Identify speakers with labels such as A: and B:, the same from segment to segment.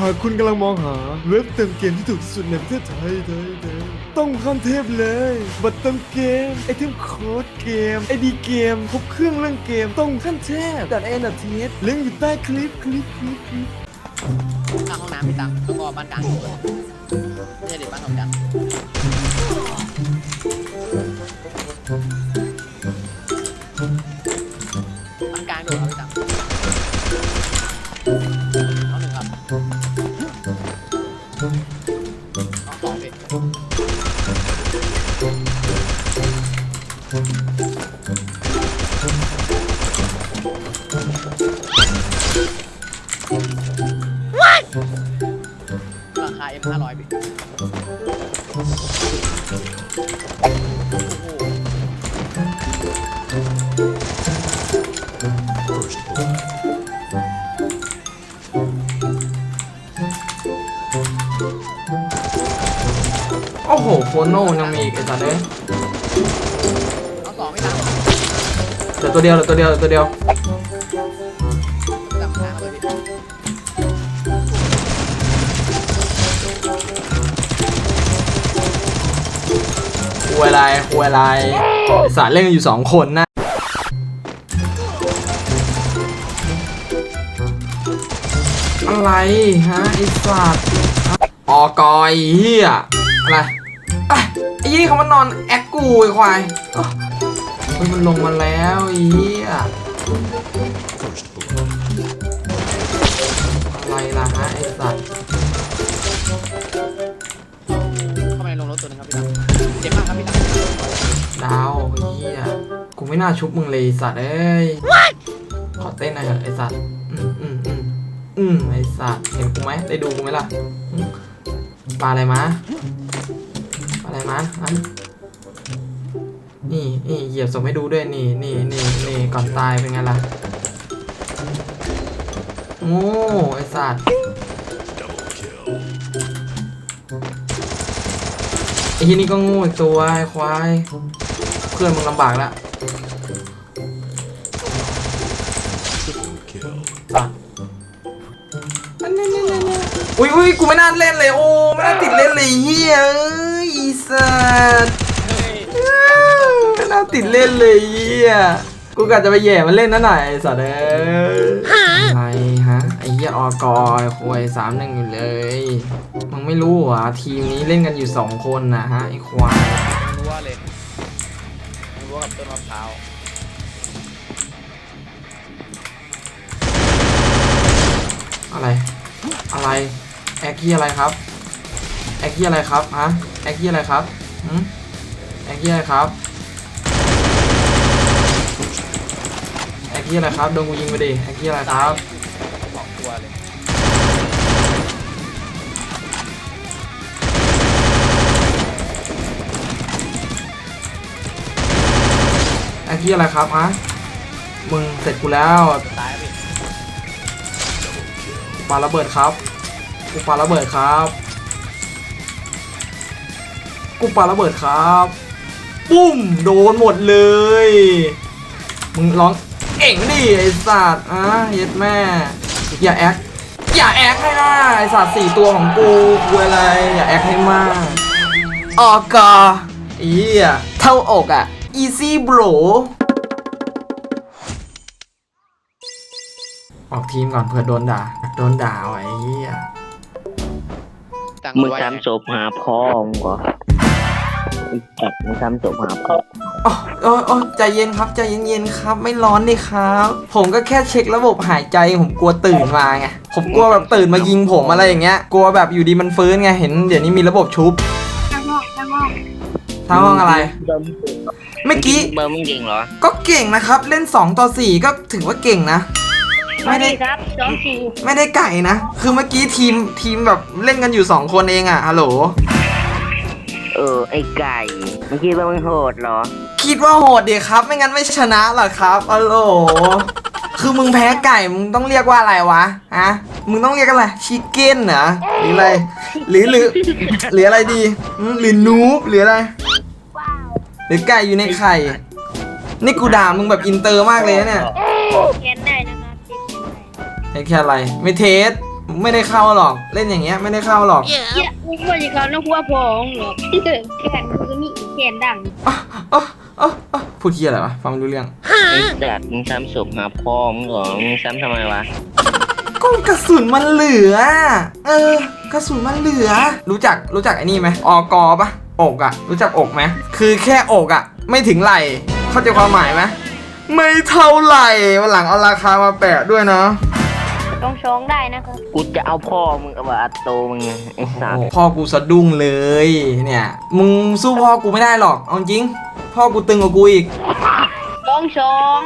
A: หากคุณกำลังมองหาเว็บเติมเกมที่ถูกสุดในประเทศไทยไทยไทยต้องขั้นเทพเลย บัตรเติมเกม ไอเทมโค้ดเกม ไอดีเกม ครบเครื่องเรื่องเกม ต้องขั้นเทพดัดเอ็นดัดเทสลิงก์อยู่ใต้คลิป คลิป คลิปคลิป
B: ข้างห้องน้ำพี่ตังแล้วก็บ้านกลางอยู่เลยไม่ใช่เด็กบ้านทองจังบ้านกลางดดครับพี่ตัง คา M 500พี่โอ้โห
C: โอ้โหโฟโน่ยังมีอีกไอ้สัตว์เลย
B: เอาสองพี่ตัง
C: เหลือตัวเดียวเหลือตัวเดียวเหลือตัวเดียว
B: คุย
C: อะไรคุยอะไรอ้สัตว์เล่นกันอยู่สองคนนะอะไรฮะไอ้สัตว์ออกอยเฮียอะไรไอ้ยี่เขามานอนแอคกูไอ้ควายเฮ้ยมันลงมาแล้วไอ้เฮียอะไรล่ะฮะไอ้สัตว์
B: เข้ามาในรงรถตัวนึงครับพี่
C: ดาวเฮียกูไม่น่าชุบมึงเลยไอ้สัตว์เอ้ยขอเต้นหน่อยเถอะไอสัตว์อืมอืมอืมอืมไอสัตว์เห็นกูไหมได้ดูกูไหมล่ะอืมปลาอะไรมาปลาอะไรมาอันนี่นี่เหยียบส่งให้ดูด้วยนี่นี่นี่นี่ก่อนตายเป็นไงล่ะโง่ไอสัตว์ไอ้ที่นี่ก็โง่อีกตัวไอ้ควาย เพื่อนมึงลำบากแล้วสัตว์อันนี้นี่นี่นี่อุ้ยอุ้ยกูไม่น่าเล่นเลยโอ้ไม่น่าติดเล่นเลยเฮียเอ้ยอีสัตว์
B: เฮ้ย
C: ไม่น่าติดเล่นเลยเฮียกูกะจะไปแย่มันเล่นนั่นหน่อยไอ้สัตว์เอ้ยอะไรฮะไอ้เหี้ยออกอยควยสามหนึ่งอยู่เลยมึงไม่รู้เหรอทีมนี้เล่นกันอยู่สองคนนะฮะไอ้ควาย
B: รั้วเลยรั้ วกับต้นมะพร้าว
C: อะไร อะไร แอคกี้อะไรครับ แอคกี้อะไรครับฮะแอคกี้อะไรครับหืมแอคกี้อะไรครับ แอคกี้อะไรครับ โดนกูยิงไปดิ แอคกี้อะไรครับ แอคกี้อะไรครับฮะมึงเสร็จกูแล้ว
B: ตายพี่
C: กูปาระเบิดครับ กูปาระเบิดครับ กูปาระเบิดครับ ปุ้มโดนหมดเลย มึงร้องเอ็งดิไอสัตว์อะเย็ดแม่ อย่าแอคอย่าแอคให้ได้ไอสัตว์สี่ตัวของกูกูอะไร อย่าแอคให้มากออกออีอะเท่าอกอะ easy bro ออกทีมก่อนเผื่อโดนด่า โดนด่าไว้ไอ้เหี้ย
B: ตัง
D: มึง
B: รั้วยังไง
D: ทำศพหาพ่อมึงเหรอไอ้จัดมึงทำศพหาพ่อ
C: โอ้โอ้โอ้ใจเย็นครับ ใจเย็นๆครับ ไม่ร้อนดิครับ ผมก็แค่เช็คระบบหายใจ ผมกลัวตื่นมาไง ผมกลัวแบบตื่นมายิงผมอะไรอย่างเงี้ย กลัวแบบอยู่ดีมันฟื้นไง เห็น เดี๋ยวนี้มีระบบชุบ ทั้งห้องอะไร เมื่อกี้
D: เบอร์มึงเก่งเหรอ
C: ก็เก่งนะครับ เล่น 2 ต่อ 4 ก็ถือว่าเก่งนะ ไม่ได้
E: ครับสองสี่
C: ไม่ได้ไก่นะ คือเมื่อกี้ทีมทีมแบบเล่นกันอยู่ 2 คนเองอะฮัลโหล
D: เออไอ้ไก่มึงคิดว่ามึงโหดเหรอ
C: คิดว่าโหดดีครับ ไม่งั้นไม่ชนะหรอกครับฮัลโหลคือมึงแพ้ไก่มึงต้องเรียกว่าอะไรวะฮะมึงต้องเรียกอะไรชิคเก้นเหรอหรืออะไรหรือหรือหรืออะไรดีอืมหรือนูบหรืออะไร หรือไก่อยู่ในไข่ นี่กูด่ามึงแบบอินเตอร์มากเลยนะเนี่ย
E: เขียนได้นะครับเขียนได้
C: เทสแค่อะไร ไม่เทส ไม่ได้เข้าหรอก เล่นอย่างเงี้ยไม่ได้เข้าหรอก
E: เหี้ยมึงว่าจะเขาน้องพัวพองหรอกแขนกูก็มีแขนดัง
C: อ๊ะอ๊ะอ๊ะอ๊ะพูดเทียอะไรวะ ฟังไม่รู้เรื่อง
D: ไอ้สัตว์มึงซ้ำศพหาพ่อมึงเหรอมึงซ้ำทำไมวะ
C: ก็กระสุนมันเหลือ เออ กระสุนมันเหลือ รู้จักรู้จักไอ้นี่ไหมอกอปะ อกอะรู้จักอกไหมคือแค่อกอะไม่ถึงไหลเข้าใจความหมายไหมไม่เท่าไหร่วันหลังเอาราคามาแปะด้วยนะ
E: ต้องช้องได้นะครับ
D: กูจะเอาพ่อมึงเอาว่าอัตโตมึงไงไอ้สัตว์
C: โอ้พ่อกูสะดุ้งเลยเนี่ย มึงสู้พ่อกูไม่ได้หรอกเอาจริง พ่อกูตึงกว่ากูอีก
E: ต้องช้อง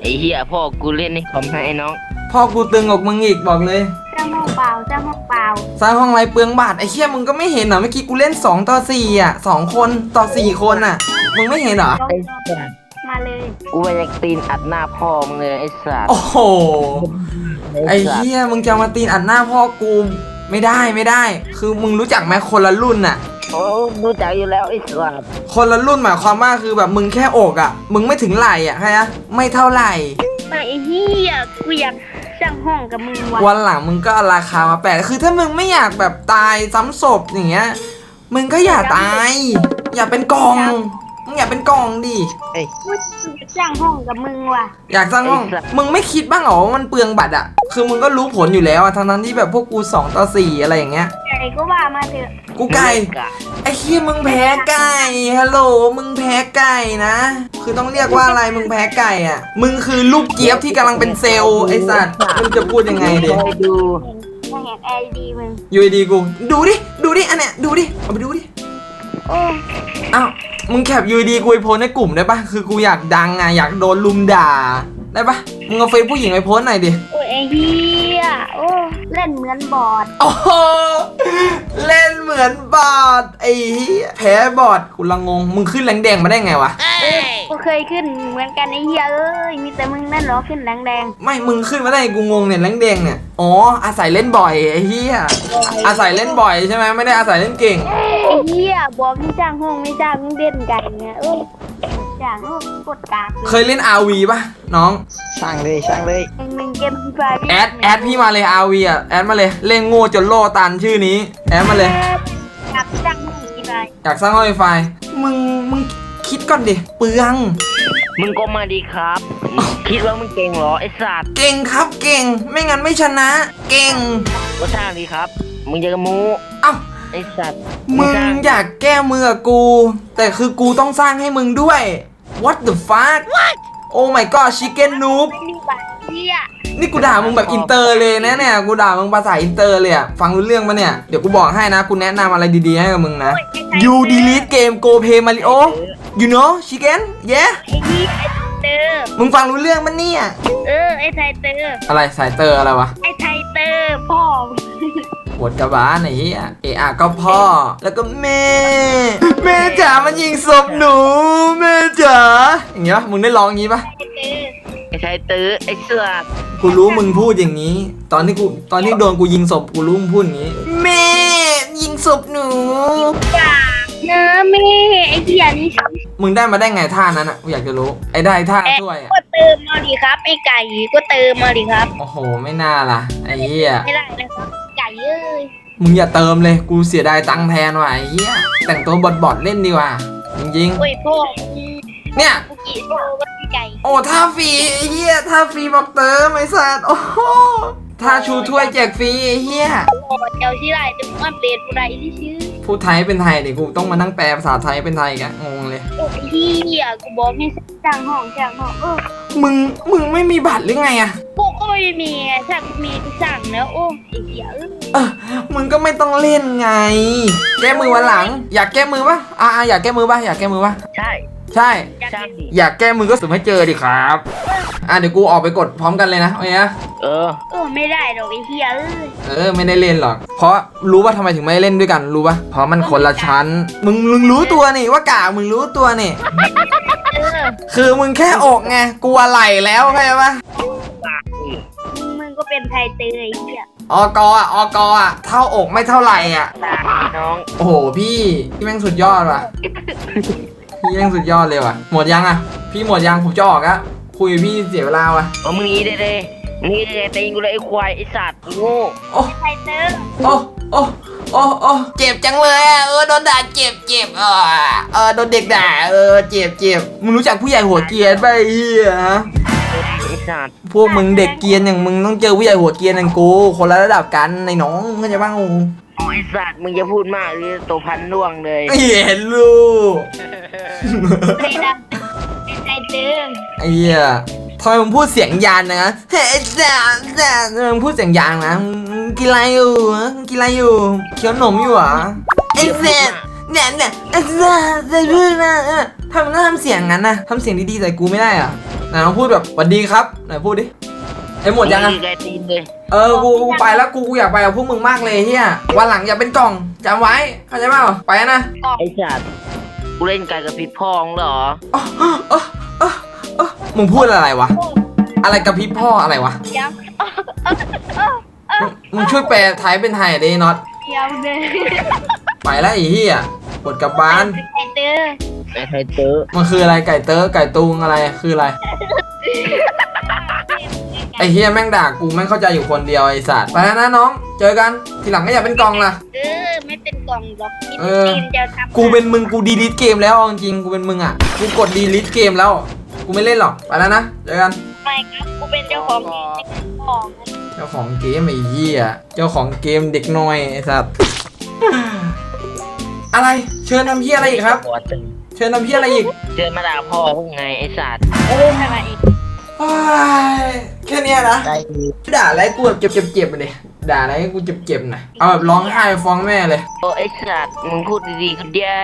D: ไอ้เหี้ยพ่อกูเล่นในคอมให้ไอ้น้อง
C: พ่อกูตึงกว่ามึงอีกบอกเลย
E: จ้าง ห้องเปล่าจ้างห้องเปล่า
C: สร้างห้องไรเปลืองบาทไอ้เชี่ยมึงก็ไม่เห็นเหรอเมื่อกี้กูเล่น2ต่อ4อะ2คนต่อ4คนอะ มึงไม่เห็นเหรอ
E: ต้อง
D: ไอ้
E: ช้อง
D: สัตว์
E: มาเลย
D: กูว่าอยากตีนอัดหน้าพ่อมึงเลยไอ้สัตว์
C: โอ้โห ไอ้เหี้ยมึงจะมาตีนอัดหน้าพ่อกูไม่ได้ไม่ได้ คือมึงรู้จักไหมคนละรุ่นอะ
D: โอ้รู้จักอยู่แล้วไอ้สัตว์
C: คนละรุ่นหมายความว่าคือแบบมึงแค่อกอะ มึงไม่ถึงไหล่อะใช่ไหมไม่เท่าไหร่
E: ไปไอ้เหี้ยกูอยาก จ้างห้องกับมึงวะ
C: วันหลังมึงก็เอาราคามาแปะคือถ้ามึงไม่อยากแบบตายซ้ำศพอย่างเงี้ย มึงก็อย่าตาย อย่าเป็นกอง มึงอย่าเป็นกองดิ
E: กูอยากจ้างห้องกับมึงว่ะ
C: อยากสร้างห้องมึงไม่คิดบ้างเหรอว่ามันเปลืองบัตรอะคือมึงก็รู้ผลอยู่แล้วอะทั้งนั้นที่แบบพวกกู2ต่อ4อะไรอย่างเงี้ย
E: ไก่ก็ว่ามาเถอะ
C: กูไก่ ไอ้เคียมึงแพ้ไก่ ฮัลโหล มึงแพ้ไก่นะ คือต้องเรียกว่าอะไร มึงแพ้ไก่อะ มึงคือลูกเจี๊ยบที่กำลังเป็นเซลล์ไอ้สัตว์ มึงจะพูดยังไงดิ
D: คอยดู
E: มาแหกไอดีมึง
C: อยู่ดีๆกู ดูดิ ดูดิ อันเนี้ย ดูดิ เอาไปดูดิ
E: โอ้
C: อ้าวมึงแคปยูดีกูไปโพสในกลุ่มได้ปะคือกูอยากดังอะอยากโดนลุมด่าได้ปะมึงเอาเฟซผู้หญิงไปโพสหน่อยดิ
E: โอ้ยไอ้เหี้ยโอ้เล่นเหมือนบอด
C: โอ้โหเล่นเหมือนบอดไอ้เหี้ยแพ้บอดกูละงงมึงขึ้นแรงแดงมาได้ไงวะ
E: เออ กูเคยขึ้นเหมือนกันไอ้เหี้ยเอ้ยมีแต่มึงนั่นเหรอขึ้นแรงแดง
C: ไม่มึงขึ้นมาได้ไงกูงงเนี่ยแรงแดงเนี่ยอ๋ออาศัยเล่นบ่อยไอ้เหี้ยอาศัยเล่นบ่อยใช่ไหมไม่ได้อาศัยเล่นเก่ง
E: ไอ้เหี้ยบอกไม่จ้างห้องไม่จ้างมึงเด่นไก่เนี่ยเออจ้างห้องกดกาก
C: เคยเล่น RV ป่ะน้อง
D: ช่างเลยช่างเลย
E: หนึ่งหนึ่งเกมฟรีไฟ
C: แอดแอดพี่มาเลย RV อะแอดมาเลยเล่นโง่จนโลตันชื่อนี้แอดมาเลย
E: กลับจ้างห้องฟรีไฟ
C: อยากสร้างห้องไวไฟมึงมึง คิดก่อนดิเปลือง
D: มึงก็มาดีครับ คิดว่ามึงเก่งเหรอไอ้สัตว์
C: เก่งครับเก่ง ไม่งั้นไม่ชนะ เก่ง
D: ก็ช่างดีครับ มึงจะมู
C: เอ้า
D: ไอ้สัตว์
C: มึง
D: ช่าง
C: อยากแก้มือกับกู แต่คือกูต้องสร้างให้มึงด้วย What the fuck Oh my god chicken noob
E: ไม่มีบัตรเหี้ย
C: นี่กูด่ามึงแบบอินเตอร์เลยนะเนี่ยกูด่ามึงภาษาอินเตอร์เลยอะฟังรู้เรื่องปะเนี่ยเดี๋ยวกูบอกให้นะกูแนะนำอะไรดีๆให้กับมึงนะ You delete game go play Mario You know chicken yeah
E: ไอ้เหี้ยไอ้เตอร์
C: มึงฟังรู้เรื่องปะเนี่ย
E: เออไอ้ไทเตอร์
C: อะไรสายเตอร์อะไรวะ
E: ไอ้ไทเตอร์พ่อ
C: ปวดกระบาลไอ้เหี้ยเอะอะก็พ่อ แล้วก็แม่ แม่จ๋ามันยิงศพหนู แม่จ๋าอย่างเงี้ยมึงได้ร้องอย่างงี้ปะ
E: ไอ้เตอร์
D: ไอ้ชายตื้อไอ้เสือก
C: กูรู้มึงพูดอย่างนี้ ตอนที่กูตอนที่โดนกูยิงศพกูรู้มึงพูดอย่างนี้ แม่ ยิงศพหนู
E: จ้า นื้อแม่ไอ้เหี้ยนี่
C: มึงได้มาได้ไงท่านั้นอะกูอยากจะรู้ ไอ้ได้ท่าช่วยอะ
E: ก็เติมมาดิครับไอ้ไก่ก็เติมมาดิครับ
C: โอ้โห ไม่น่าล่ะ ไอ้เหี้ย
E: ไม่ได้นะครับไก่เอ้ย
C: มึงอย่าเติมเลย กูเสียดายตังค์แทนว่ะไอ้เหี้ย แต่งตัวบอดบอดๆเล่นดีกว่า จริง
E: โอ้ยพ่อมึง
C: ๆเนี่ย
E: กูกี่โลก็ไก่
C: โอ้ท่าฟรีไอ้เหี้ยท่าฟรีบอกเติมไอ้สัตว์โอ้โหท่าชูถ้วยแจกฟรีไอ้เหี้ย
E: โอ้เจ้าชื่ออะไรจะมึงอัปเดตอะไรที่ชื่อ
C: พูดไทยเป็นไทยดิกูต้องมานั่งแปลภาษาไทยเป็นไทยกันงงเลย
E: โอ้ยเหี้ยกูบอกให้จ้างห้องจ้างห้องเออ
C: มึงมึงไม่มีบัตรหรือไงอะ
E: กูก็ไม่มีไงถ้ากูมีกูสั่งแล้วโอ้ไอ้เหี้ยเอ้ย
C: เออมึงก็ไม่ต้องเล่นไง แก้มือวันหลัง อยากแก้มือปะอ่าอยากแก้มือปะอยากแก้มือปะ
D: ใช่
C: ใช่
E: อยาก
D: ช่าง
E: เห็น
D: ดิ
C: อยากแก้มือก็สุ่มให้เจอดิครับ อะเดี๋ยวกูออกไปกดพร้อมกันเลยนะโอเคนะ
D: เออ
E: เออไม่ได้หรอกไอ้เหี้ยเอ้ย
C: เออไม่ได้เล่นหรอก เพราะรู้ว่าทำไมถึงไม่เล่นด้วยกันรู้ปะเพราะมันคนละชั้น มึงมึงรู้ตัวนี่ว่ากามึงรู้ตัวนี่
E: เออ
C: คือมึงแค่อกไงกลัวไหลแล้วเข้าใจปะ
E: มึงมึงก็เป็นไทยเตยไอ้เหี้ย
C: ออกอะออกอะเท่าอกไม่เท่าไหร่อะ
D: ตาน้อง
C: โอ้โหพี่พี่แม่งสุดยอดว่ะ พี่แม่งสุดยอดเลยว่ะ หมดยังอะ พี่หมดยังผมจะออกอะคุยกับพี่เสียเวลาว่ะ
D: เอามึงนี้ได้เลย นี่ไงตีนกูเลยไอ้ควายไอ้สัตว์โง่
C: โอ้
E: ใครเติม
C: โอ้โอ้โอ้โอ้เจ็บจังเลยอะเออโดนด่าเจ็บเจ็บเออเออโดนเด็กด่าเออเจ็บเจ็บมึงรู้จักผู้ใหญ่หัวเกรียนไปะไอ้เฮียฮะ
D: ไอ้สัตว์
C: พวกมึงเด็กเกรียนอย่างมึงต้องเจอผู้ใหญ่หัวเกรียนอย่างกูคนละระดับกันในน้องเข้าใจบ้าง
D: โอ้ยไอ้สัตว์มึงจะพูดมากหรือตัวพันล่วงเลย
C: ไอ้เห็นลูก
E: ใครดำใครเติม
C: ไอ้เหี้ย ทำไมมึงพูดเสียงยานนะเฮ้ยจ้าจ้ามึงพูดเสียงยานนะมึงกินอะไรอยู่ฮะมึงกินอะไรอยู่เคี้ยวหนมอยู่เหรอไอ้เซนเนี่ยเนี่ยไอ้เซนจะพูดนะเออทำไมต้องทำเสียงงั้นนะทำเสียงดีๆใส่กูไม่ได้เหรอะไหนลองพูดแบบสวัสดีครับไหนพูดดิไอ้หมดยังอะ
D: นี่ไงตีนเลย
C: เออกูกูไปแล้วกูกูอยากไปกับพวกมึงมากเลยเฮียวันหลังอย่าเป็นกล่องจำไว้เข้าใจเปล่าไปนะ
D: ไอ้สัตว์กูเล่นไก่กับพี่พองเหรอ
C: อ๊ะอ๊ะอ๊ะอ๊ะมึงพูดอะไรวะ อะไรกับพี่พ่ออะไรวะ
E: เดี๋ยว
C: มึงมึงช่วยแปลไทยเป็นไทยดิน็อต
E: เดี๋ยวเลย
C: ไปแล้วไอ้เฮียกดกลับบ้าน
E: ใครเติม
D: ไอ้ไทยเตอร์
C: มันคืออะไรไก่เต๋อไก่ตุงอะไรคืออะไร ไอ้เฮียแม่งด่ากูแม่งเข้าใจอยู่คนเดียวไอ้สัตว์ไปแล้วนะน้อง เจอกันทีหลังก็อย่าเป็นกล่องล่ะ
E: เออไม่เป็นกล่องหรอกกิน
C: เออ
E: กินจะทำ
C: กูเป็นมึงกูดีลิทเกมแล้วเอาจริงๆกูเป็นมึงอะกูกดดีลิทเกมแล้ว กูไม่เล่นหรอก ไปแล้วนะ เจอกัน
E: ไม่ครับกูเป็นเจ้าของกินของ
C: เจ้าของเกมไอ้เหี้ย เจ้าของเกมเด็กน้อยไอ้สัตว์ อะไร เชิญทำเหี้ยอะไรอีกครับ
D: หัวตึง
C: เชิญทำเหี้ยอะไรอีก
D: เจอมาด่าพ่อพวกไงไอ้สัตว์
E: เออทำไมอีก
C: ว้ายแค่เนี้ยนะ
D: ได้ดี
C: ด่าอะไรกูแบบเจ็บเจ็บเจ็บๆเลยด่าอะไรให้กูเจ็บเจ็บๆหน่อยเอาแบบร้องไห้ฟ้องแม่เลย
D: โอ้ไอ้สัตว์มึงพูดดีๆก็ได้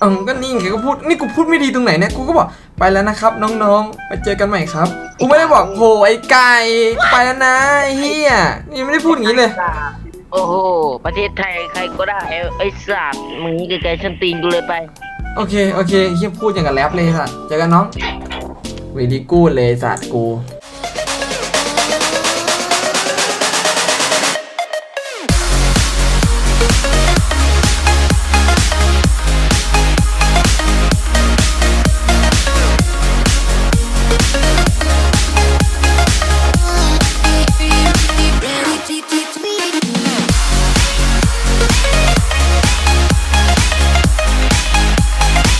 C: เออก็นี่ไงก็พูดนี่กูพูดไม่ดีตรงไหนเนี่ยกูก็บอกไปแล้วนะครับ น้องๆ ไปเจอกันใหม่ครับกูไม่ได้บอกโหไอ้ไก่ไปแล้วนะไอ้เฮียนี่ไม่ได้พูดอย่างนี้เลย
D: โอ้โห ประเทศไทยใครก็ได้ไอ้สัตว์มึงนี่ไกลๆฉันตีนกูเลยไป
C: โอเค โอเคเฮียพูดอย่างกับแรปเลยสัตว์เจอกันน้องวีดีกูดเลยสัตว์กู